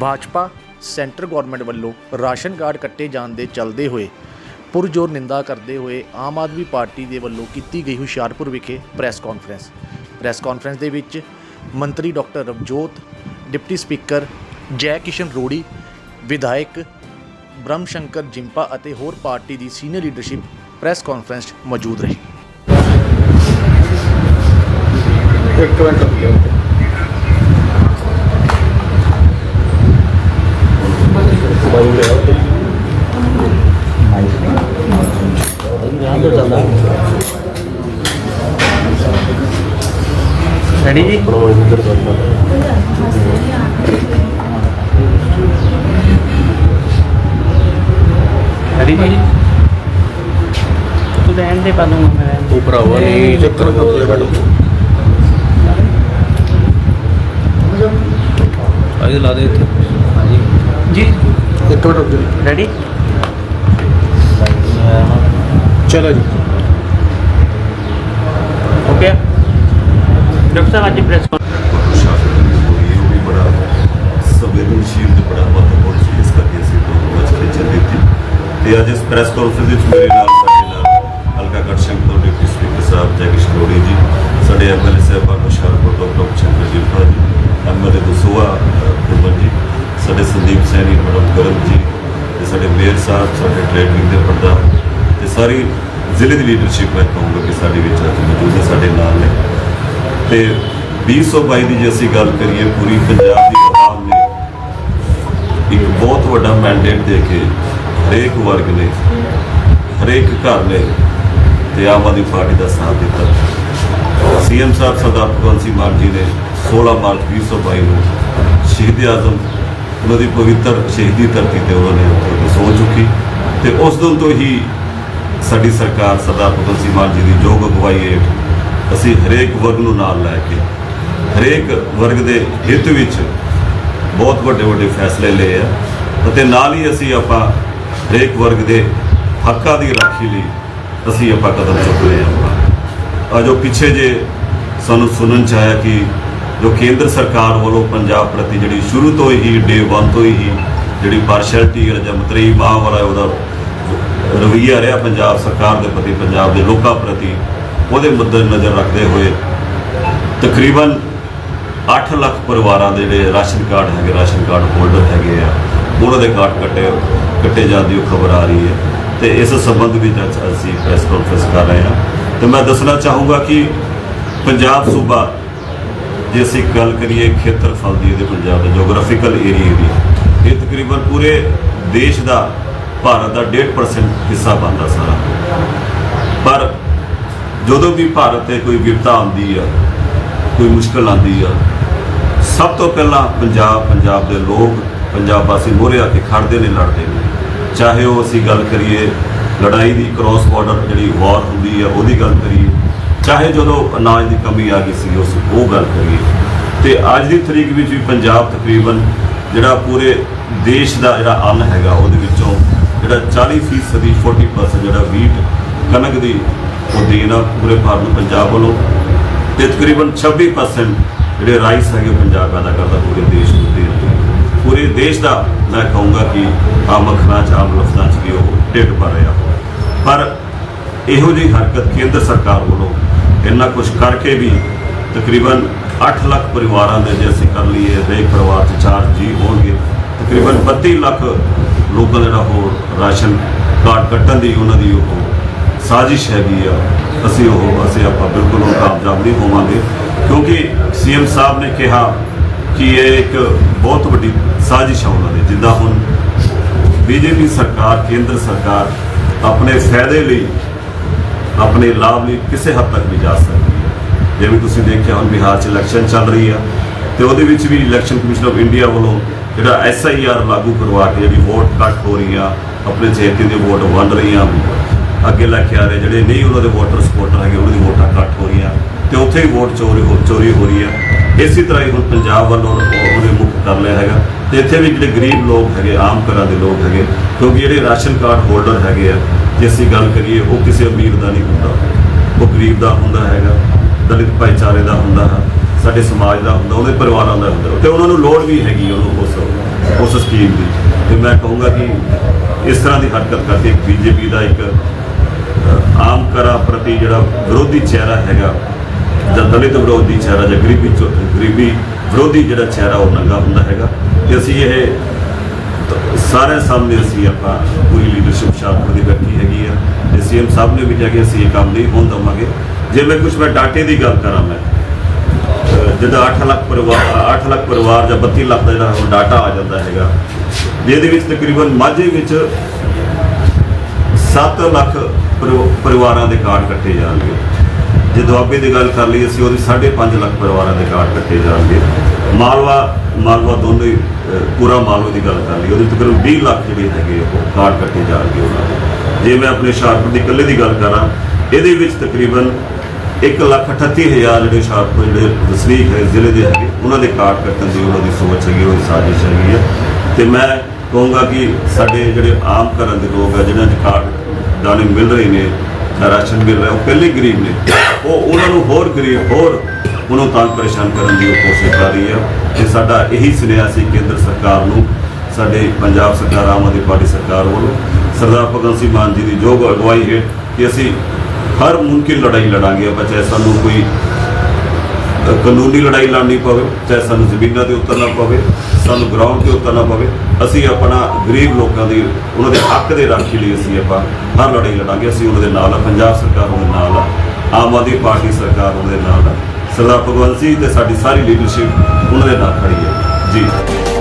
Bhajpa centre government ਵੱਲੋਂ ration card ਕੱਟੇ ਜਾਣ ਦੇ ਚੱਲਦੇ ਹੋਏ ਪੁਰਜੋਰ ਨਿੰਦਾ ਕਰਦੇ ਹੋਏ ਆਮ ਆਦਮੀ ਪਾਰਟੀ ਦੇ ਵੱਲੋਂ ਕੀਤੀ ਗਈ ਹੁਸ਼ਿਆਰਪੁਰ ਵਿਖੇ ਪ੍ਰੈਸ ਕਾਨਫਰੰਸ। ਪ੍ਰੈਸ ਕਾਨਫਰੰਸ ਦੇ ਵਿੱਚ ਮੰਤਰੀ ਡਾਕਟਰ ਰਵਜੋਤ, ਡਿਪਟੀ ਸਪੀਕਰ ਜੈ ਕਿਸ਼ਨ ਰੋੜੀ, ਵਿਧਾਇਕ ਬ੍ਰਹਮ ਸ਼ੰਕਰ ਜਿੰਪਾ ਅਤੇ ਹੋਰ ਪਾਰਟੀ ਦੀ ਸੀਨੀਅਰ ਲੀਡਰਸ਼ਿਪ ਪ੍ਰੈਸ ਕਾਨਫਰੰਸ 'ਚ ਮੌਜੂਦ ਰਹੀ। ਇੱਕ ਮਿੰਟ। ਰੈਡੀ ਜੀ? ਰੈਡੀ ਜੀ ਤੂੰ ਰਹਿਣ ਦੇ ਪਾ ਦੂੰਗਾ ਮੈਂ। ਰਹਿਣ। ਉਹ ਭਰਾਵਾ ਨਹੀਂ ਚੱਕਰ ਕਰਦੇ ਮੈਡਮ ਆਈ ਲਾ ਦੇ ਇੱਥੇ। ਜੀ। ਇੱਕ ਮਿੰਟ ਰੁਕ ਜਾ। ਰੈਡੀ ਚਲੋ ਜੀ। ਓਕੇ ਡਾਕਟਰ ਸਾਹਿਬ, ਅੱਜ ਪ੍ਰੈਸ ਪ੍ਰਸ਼ਾਸਨ ਹੋਈ ਉਹ ਵੀ ਬੜਾ ਸੰਵੇਦਨਸ਼ੀਲ ਤੇ ਬੜਾ ਮਹੱਤਵਪੂਰਨ ਸੀ ਇਸ ਕਰਕੇ ਅਸੀਂ ਤੋਂ ਅੱਜ ਖੇਚਲ ਦਿੱਤੀ ਤੇ ਅੱਜ ਇਸ ਪ੍ਰੈਸ ਕਾਨਫਰੰਸ ਵਿੱਚ ਮੇਰੇ ਨਾਲ ਸਾਡੇ ਨਾਲ ਹਲਕਾ ਗੜਸ਼ੰਕ ਤੋਂ ਡਿਪਟੀ ਸਪੀਕਰ ਸਾਹਿਬ ਜੈ ਕਿਸ਼ਨ ਜੀ, ਸਾਡੇ ਐਮਐਲਏ ਸਾਹਿਬਾਨ ਹੁਸ਼ਿਆਰਪੁਰ ਤੋਂ ਡਾਕਟਰ ਚੰਦਰ ਜਿੰਪਾ ਜੀ ਐਮਐਲਏ ਦਸੂਆ ਕੁਮਰ ਜੀ, ਸਾਡੇ ਸੰਦੀਪ ਸੈਣੀ, ਮੈਡਮ ਗਰਮ ਜੀ, ਤੇ ਸਾਡੇ ਮੇਅਰ ਸਾਹਿਬ, ਸਾਡੇ ਟ੍ਰੇਡ ਵਿੰਗ ਦੇ ਪ੍ਰਧਾਨ, ਤੇ ਸਾਰੀ ਜ਼ਿਲ੍ਹੇ ਦੀ ਲੀਡਰਸ਼ਿਪ ਮੈਂ ਕਹੂੰਗਾ ਕਿ ਸਾਡੇ ਵਿੱਚ ਅੱਜ ਮੌਜੂਦ ਹੈ, ਸਾਡੇ ਨਾਲ ਨੇ। ਤੇ 2022 ਦੀ ਜੇ ਅਸੀਂ ਗੱਲ ਕਰੀਏ ਪੂਰੀ ਪੰਜਾਬ ਦੀ ਆਵਾਮ ਨੇ, ਇੱਕ ਬਹੁਤ ਵੱਡਾ ਮੈਂਡੇਟ ਦੇ ਕੇ ਹਰੇਕ ਵਰਗ ਨੇ, ਹਰੇਕ ਘਰ ਨੇ ਤੇ ਆਮ ਆਦਮੀ ਪਾਰਟੀ ਦਾ ਸਾਥ ਦਿੱਤਾ। ਸੀਐਮ ਸਾਹਿਬ ਸਰਦਾਰ ਭਗਵੰਤ ਸਿੰਘ ਮਾਨ ਜੀ ਨੇ 16 ਮਾਰਚ 2022 ਨੂੰ ਸ਼ਹੀਦ ਆਜ਼ਮ, ਉਹਨਾਂ ਦੀ ਪਵਿੱਤਰ ਸ਼ਹੀਦੀ ਧਰਤੀ ਤੇ ਉਹਨਾਂ ਨੇ ਉੱਥੇ ਸੋ ਚੁੱਕੀ ਤੇ ਉਸ ਦਿਨ ਤੋਂ ਹੀ ਸਾਡੀ ਸਰਕਾਰ ਸਰਦਾਰ ਭਗਵੰਤ ਸਿੰਘ ਮਾਨ ਜੀ ਦੀ ਯੋਗ ਅਗਵਾਈ ਹੇਠ ਅਸੀਂ ਹਰੇਕ ਵਰਗ ਨੂੰ ਨਾਲ ਲੈ ਕੇ, ਹਰੇਕ ਵਰਗ ਦੇ ਹਿੱਤ ਵਿੱਚ ਬਹੁਤ ਵੱਡੇ ਵੱਡੇ ਫੈਸਲੇ ਲਏ ਆ ਅਤੇ ਨਾਲ ਹੀ ਅਸੀਂ ਆਪਾਂ ਹਰੇਕ ਵਰਗ ਦੇ ਹੱਕਾਂ ਦੀ ਰਾਖੀ ਲਈ ਅਸੀਂ ਆਪਾਂ ਕਦਮ ਚੁੱਕ ਰਹੇ ਹਾਂ ਆ ਜੋ ਪਿੱਛੇ ਜੇ ਸਾਨੂੰ ਸੁਣਨ ਚ ਆਇਆ ਕਿ ਜੋ ਕੇਂਦਰ ਸਰਕਾਰ ਵੱਲੋਂ ਪੰਜਾਬ ਪ੍ਰਤੀ ਜਿਹੜੀ ਸ਼ੁਰੂ ਤੋਂ ਹੀ ਡੇ 1 ਤੋਂ ਹੀ ਜਿਹੜੀ ਪਾਰਸ਼ੈਲਿਟੀ ਹੈ ਜਾਂ ਮਤਰੀ ਮਾਂ ਵਾਲਾ ਉਹਦਾ ਰਵਈਆ ਰਿਹਾ, ਪੰਜਾਬ ਸਰਕਾਰ ਦੇ ਪ੍ਰਤੀ, ਪੰਜਾਬ ਦੇ ਲੋਕਾਂ ਪ੍ਰਤੀ ਉਹਦੇ ਮੱਦੇ ਨਜ਼ਰ ਰੱਖਦੇ ਹੋਏ ਤਕਰੀਬਨ 8 ਲੱਖ ਪਰਿਵਾਰਾਂ ਦੇ ਜਿਹੜੇ ਰਾਸ਼ਨ ਕਾਰਡ ਹੈਗੇ, ਰਾਸ਼ਨ ਕਾਰਡ ਹੋਲਡਰ ਹੈਗੇ ਆ, ਉਹਨਾਂ ਦੇ ਕਾਰਡ ਕੱਟੇ ਕੱਟੇ ਜਾਂਦੀ ਉਹ ਖਬਰ ਆ ਰਹੀ ਹੈ। ਤੇ ਇਸ ਸੰਬੰਧ ਵਿੱਚ ਅੱਜ ਅਸੀਂ ਪ੍ਰੈਸ ਕਾਨਫਰੰਸ ਕਰ ਰਹੇ ਹਾਂ। ਤੇ ਮੈਂ ਦੱਸਣਾ ਚਾਹੂੰਗਾ ਕਿ ਪੰਜਾਬ ਸੂਬਾ, ਜੇ ਅਸੀਂ ਗੱਲ ਕਰੀਏ ਖੇਤਰਫਲ ਦੀ, ਇਹਦੇ ਪੰਜਾਬ ਦੇ ਜੀਓਗ੍ਰਾਫੀਕਲ ਏਰੀਆ ਦੀ, ਇਹ ਤਕਰੀਬਨ ਪੂਰੇ ਦੇਸ਼ ਦਾ, ਭਾਰਤ ਦਾ 1.5% ਹਿੱਸਾ ਬਣਦਾ ਸਾਰਾ। ਪਰ ਜਦੋਂ ਵੀ ਭਾਰਤ ਤੇ ਕੋਈ ਵਿਪਤਾ ਆਉਂਦੀ ਆ, ਕੋਈ ਮੁਸ਼ਕਲ ਆਉਂਦੀ ਆ, ਸਭ ਤੋਂ ਪਹਿਲਾਂ ਪੰਜਾਬ ਪੰਜਾਬ ਦੇ ਲੋਕ, ਪੰਜਾਬ ਵਾਸੀ ਮੋਹਰੇ ਆ ਕੇ ਖੜਦੇ ਨੇ, ਲੜਦੇ ਨੇ। ਚਾਹੇ ਉਹ ਅਸੀਂ ਗੱਲ ਕਰੀਏ ਲੜਾਈ ਦੀ ਕ੍ਰਾਸ ਬਾਰਡਰ ਜਿਹੜੀ ਵਾਰ ਹੁੰਦੀ ਆ, ਉਹਦੀ ਗੱਲ ਕਰੀਏ, ਚਾਹੇ ਜਦੋਂ ਅਨਾਜ ਦੀ ਕਮੀ ਆ ਗਈ ਸੀ, ਉਸ ਉਹ ਗੱਲ ਕਰੀਏ। ਤੇ ਅੱਜ ਦੀ ਤਰੀਕ ਵਿੱਚ ਵੀ ਪੰਜਾਬ ਤਕਰੀਬਨ ਜਿਹੜਾ ਪੂਰੇ ਦੇਸ਼ ਦਾ ਜਿਹੜਾ ਅੰਨ ਹੈਗਾ, ਉਹਦੇ ਵਿੱਚੋਂ ਜਿਹੜਾ 40% ਦੀ 40% ਜਿਹੜਾ ਵੀਟ ਕਣਕ ਦੀ ਉਹ ਦੇਣ ਆ ਪੂਰੇ ਭਾਰਤ ਨੂੰ ਪੰਜਾਬ ਵੱਲੋਂ ਤੇ ਤਕਰੀਬਨ 26% ਜਿਹੜੇ ਰਾਈਸ ਹੈਗੇ ਉਹ ਪੰਜਾਬ ਪੈਦਾ ਕਰਦਾ ਪੂਰੇ ਦੇਸ਼ ਨੂੰ ਦੇਣ ਲਈ। ਪੂਰੇ ਦੇਸ਼ ਦਾ ਮੈਂ ਕਹੂੰਗਾ ਕਿ ਆਮ ਅੱਖਰਾਂ 'ਚ, ਆਮ ਲਫ਼ਜ਼ਾਂ 'ਚ ਵੀ ਉਹ ਢਿੱਡ ਭਰ ਰਿਹਾ ਪਰ ਇਹੋ ਜਿਹੀ ਹਰਕਤ ਕੇਂਦਰ ਸਰਕਾਰ ਵੱਲੋਂ ਇੰਨਾ ਕੁਝ ਕਰਕੇ ਵੀ ਤਕਰੀਬਨ 8 ਲੱਖ ਪਰਿਵਾਰਾਂ ਦੇ ਜੇ ਅਸੀਂ ਕਰ ਲਈਏ ਹਰੇਕ ਪਰਿਵਾਰ 'ਚ ਚਾਰ ਜੀ ਹੋਣਗੇ, ਤਕਰੀਬਨ 32 ਲੱਖ ਲੋਕਾਂ ਦਾ ਜਿਹੜਾ ਉਹ ਰਾਸ਼ਨ ਕਾਰਡ ਕੱਟਣ ਦੀ ਉਹਨਾਂ ਦੀ ਉਹ ਸਾਜ਼ਿਸ਼ ਹੈਗੀ ਆ। ਅਸੀਂ ਉਹ, ਅਸੀਂ ਆਪਾਂ ਬਿਲਕੁਲ ਉਹ ਕਾਮਯਾਬ ਨਹੀਂ ਹੋਵਾਂਗੇ। ਕਿਉਂਕਿ ਸੀਐਮ ਸਾਹਿਬ ਨੇ ਕਿਹਾ ਕਿ ਇਹ ਇੱਕ ਬਹੁਤ ਵੱਡੀ ਸਾਜ਼ਿਸ਼ ਆ ਉਹਨਾਂ ਦੀ, ਜਿੱਦਾਂ ਹੁਣ ਬੀਜੇਪੀ ਸਰਕਾਰ, ਕੇਂਦਰ ਸਰਕਾਰ ਆਪਣੇ ਫਾਇਦੇ ਲਈ, ਆਪਣੇ ਲਾਭ ਲਈ ਕਿਸੇ ਹੱਦ ਤੱਕ ਵੀ ਜਾ ਸਕਦੀ। ਹੈ ਜਿਵੇਂ ਤੁਸੀਂ ਦੇਖਿਆ ਹੁਣ ਬਿਹਾਰ 'ਚ ਇਲੈਕਸ਼ਨ ਚੱਲ ਰਹੀ ਆ ਤੇ ਉਹਦੇ ਵਿੱਚ ਵੀ ਇਲੈਕਸ਼ਨ ਕਮਿਸ਼ਨ ਆਫ ਇੰਡੀਆ ਵੱਲੋਂ ਜਿਹੜਾ ਐਸਆਈਆਰ ਲਾਗੂ ਕਰਵਾ ਕੇ ਜਿਹੜੀ ਵੋਟ ਕੱਟ ਹੋ ਰਹੀ ਆ, ਆਪਣੇ ਚੇਤੇ ਦੇ ਵੋਟ ਵੰਡ ਰਹੀਆਂ ਅੱਗੇ ਲੈ ਕੇ ਆ ਰਹੇ ਜਿਹੜੇ ਨਹੀਂ ਉਹਨਾਂ ਦੇ ਵੋਟਰ ਸਪੋਰਟਰ ਹੈਗੇ, ਉਹਨਾਂ ਦੀ ਵੋਟਾਂ ਘੱਟ ਹੋ ਰਹੀਆਂ ਤੇ ਉੱਥੇ ਹੀ ਵੋਟ ਚੋਰੀ ਹੋ ਚੋਰੀ ਹੋ ਰਹੀ ਹੈ ਇਸੇ ਤਰ੍ਹਾਂ ਹੀ ਹੁਣ ਪੰਜਾਬ ਵੱਲੋਂ ਉਹਨੇ ਮੁਕਤ ਕਰ ਲਿਆ ਹੈਗਾ ਤੇ ਇੱਥੇ ਵੀ ਜਿਹੜੇ ਗਰੀਬ ਲੋਕ ਹੈਗੇ, ਆਮ ਘਰਾਂ ਦੇ ਲੋਕ ਹੈਗੇ, ਕਿਉਂਕਿ ਜਿਹੜੇ ਰਾਸ਼ਨ ਕਾਰਡ ਹੋਲਡਰ ਹੈਗੇ ਆ, ਜੇ ਅਸੀਂ ਗੱਲ ਕਰੀਏ, ਉਹ ਕਿਸੇ ਅਮੀਰ ਦਾ ਨਹੀਂ ਹੁੰਦਾ। ਉਹ ਗਰੀਬ ਦਾ ਹੁੰਦਾ ਹੈਗਾ, ਦਲਿਤ ਭਾਈਚਾਰੇ ਦਾ ਹੁੰਦਾ ਹੈ, ਸਾਡੇ ਸਮਾਜ ਦਾ ਹੁੰਦਾ, ਉਹਦੇ ਪਰਿਵਾਰਾਂ ਦਾ ਹੁੰਦਾ। ਤੇ ਉਹਨਾਂ ਨੂੰ ਲੋੜ ਵੀ ਹੈਗੀ ਉਹਨੂੰ ਉਸ ਉਸ ਸਕੀਮ ਦੀ। ਤੇ ਮੈਂ ਕਹੂੰਗਾ ਕਿ ਇਸ ਤਰ੍ਹਾਂ ਦੀ ਹਰਕਤ ਕਰਕੇ ਬੀਜੇਪੀ ਦਾ ਇੱਕ ਕਰਾ ਜਿਹੜਾ ਵਿਰੋਧੀ ਚਿਹਰਾ ਹੈਗਾ, ਜਾਂ ਦਲਿਤ ਵਿਰੋਧੀ ਚਿਹਰਾ ਜਾਂ ਗਰੀਬੀ ਗਰੀਬੀ ਵਿਰੋਧੀ ਜਿਹੜਾ ਚਿਹਰਾ ਉਹ ਨੰਗਾ ਹੁੰਦਾ ਹੈਗਾ। ਤੇ ਅਸੀਂ ਇਹ ਤ- ਸਾਰਿਆਂ ਸਾਹਮਣੇ ਅਸੀਂ ਆਪਾਂ ਪੂਰੀ ਲੀਡਰਸ਼ਿਪ ਸ਼ਾਹਪੁਰ ਦੀ ਬੈਠੀ ਹੈਗੀ ਆ। ਤੇ ਸੀਐਮ ਸਾਹਿਬ ਨੇ ਵੀ ਕਿਹਾ ਕਿ ਅਸੀਂ ਇਹ ਕੰਮ ਨਹੀਂ ਹੋਣ ਦਵਾਂਗੇ। ਜੇ ਮੈਂ ਕੁਝ ਮੈਂ ਡਾਟੇ ਦੀ ਗੱਲ ਕਰਾਂ ਮੈਂ ਅਹ ਜਿੱਦਾਂ 8 ਲੱਖ ਪਰਿਵਾਰ 8 ਲੱਖ ਪਰਿਵਾਰ ਜਾਂ 32 ਲੱਖ ਦਾ ਜਿਹੜਾ ਹੁਣ ਡਾਟਾ ਆ ਜਾਂਦਾ ਹੈਗਾ ਜਿਹਦੇ ਵਿੱਚ ਤਕਰੀਬਨ ਮਾਝੇ ਵਿੱਚ 7 ਲੱਖ ਪਰਿਵ ਪਰਿਵਾਰਾਂ ਦੇ ਕਾਰਡ ਕੱਟੇ ਜਾਣਗੇ। ਜੇ ਦੁਆਬੇ ਦੀ ਗੱਲ ਕਰ ਲਈ ਅਸੀਂ ਉਹਦੀ 5.5 ਲੱਖ ਪਰਿਵਾਰਾਂ ਦੇ ਕਾਰਡ ਕੱਟੇ ਜਾਣਗੇ। ਮਾਲਵਾ ਮਾਲਵਾ ਦੋਨੋਂ ਹੀ ਅਹ, ਪੂਰਾ ਮਾਲਵਾ ਦੀ ਗੱਲ ਕਰ ਲਈ ਉਹਦੇ ਤਕਰੀਬਨ 20 ਲੱਖ ਜਿਹੜੇ ਹੈਗੇ ਉਹ ਕਾਰਡ ਕੱਟੇ ਜਾਣਗੇ ਉਹਨਾਂ ਦੇ। ਜੇ ਮੈਂ ਆਪਣੇ ਹੁਸ਼ਿਆਰਪੁਰ ਦੀ ਇਕੱਲੇ ਦੀ ਗੱਲ ਕਰਾਂ ਇਹਦੇ ਵਿੱਚ ਤਕਰੀਬਨ 1 ਲੱਖ 38 ਹਜ਼ਾਰ ਜਿਹੜੇ ਹੁਸ਼ਿਆਰਪੁਰ ਜਿਹੜੇ ਵਸਨੀਕ ਹੈ ਜ਼ਿਲ੍ਹੇ ਦੇ ਹੈਗੇ ਉਹਨਾਂ ਦੇ ਕਾਰਡ ਕੱਟਣ ਦੀ ਉਹਨਾਂ ਦੀ ਸੋਚ ਹੈਗੀ ਉਹਦੀ ਸਾਜ਼ਿਸ਼ ਹੈਗੀ ਹੈ ਤੇ ਮੈਂ ਕਹੂੰਗਾ ਕਿ ਸਾਡੇ ਜਿਹੜੇ ਆਮ ਘਰਾਂ ਦੇ ਲੋਕ ਆ ਜਿਹਨਾਂ ਦੇ ਕਾਰਡ ਦਾਣੇ ਮਿਲ ਰਹੇ ਨੇ ਜਾਂ ਰਾਸ਼ਨ ਮਿਲ ਰਿਹਾ, ਉਹ ਪਹਿਲੇ ਗਰੀਬ ਨੇ। ਉਹ ਉਹਨਾਂ ਨੂੰ ਹੋਰ ਗਰੀਬ, ਹੋਰ ਉਹਨੂੰ ਤੰਗ ਪਰੇਸ਼ਾਨ ਕਰਨ ਦੀ ਉਹ ਕੋਸ਼ਿਸ਼ ਕਰ ਰਹੀ ਹੈ ਤੇ ਸਾਡਾ ਇਹੀ ਸੁਨੇਹਾ ਸੀ ਕੇਂਦਰ ਸਰਕਾਰ ਨੂੰ, ਸਾਡੇ ਪੰਜਾਬ ਸਰਕਾਰ, ਆਮ ਆਦਮੀ ਪਾਰਟੀ ਸਰਕਾਰ ਵੱਲੋਂ। ਸਰਦਾਰ ਭਗਤ ਸਿੰਘ ਮਾਨ ਜੀ ਦੀ ਜੋ ਅਗਵਾਈ ਹੈ ਕਿ ਅਸੀਂ ਹਰ ਮੁਮਕਿਨ ਲੜਾਈ ਲੜਾਂਗੇ, ਆਪਾਂ ਚਾਹੇ ਸਾਨੂੰ ਕੋਈ ਕਾਨੂੰਨੀ ਲੜਾਈ ਲੜਨੀ ਪਵੇ, ਚਾਹੇ ਸਾਨੂੰ ਜ਼ਮੀਨਾਂ ਤੇ ਉਤਰਨਾ ਪਵੇ, ਸਾਨੂੰ ਗਰਾਊਂਡ ਤੇ ਉਤਰਨਾ ਪਵੇ, ਅਸੀਂ ਆਪਣਾ ਗਰੀਬ ਲੋਕਾਂ ਦੀ, ਉਹਨਾਂ ਦੇ ਹੱਕ ਦੇ ਰਾਖੀ ਲਈ ਅਸੀਂ ਆਪਾਂ ਹਰ ਲੜਾਈ ਲੜਾਂਗੇ, ਅਸੀਂ ਉਹਨਾਂ ਦੇ ਨਾਲ ਆ, ਪੰਜਾਬ ਸਰਕਾਰ ਉਹਨਾਂ ਦੇ ਨਾਲ ਆ, ਆਮ ਆਦਮੀ ਪਾਰਟੀ ਸਰਕਾਰ ਉਹਨਾਂ ਦੇ ਨਾਲ ਆ। ਸਰਦਾਰ ਭਗਵੰਤ ਸਿੰਘ ਤੇ ਸਾਡੀ ਸਾਰੀ ਲੀਡਰਸ਼ਿਪ ਉਹਨਾਂ ਦੇ ਨਾਲ ਖੜੀ ਹੈ। ਜੀ।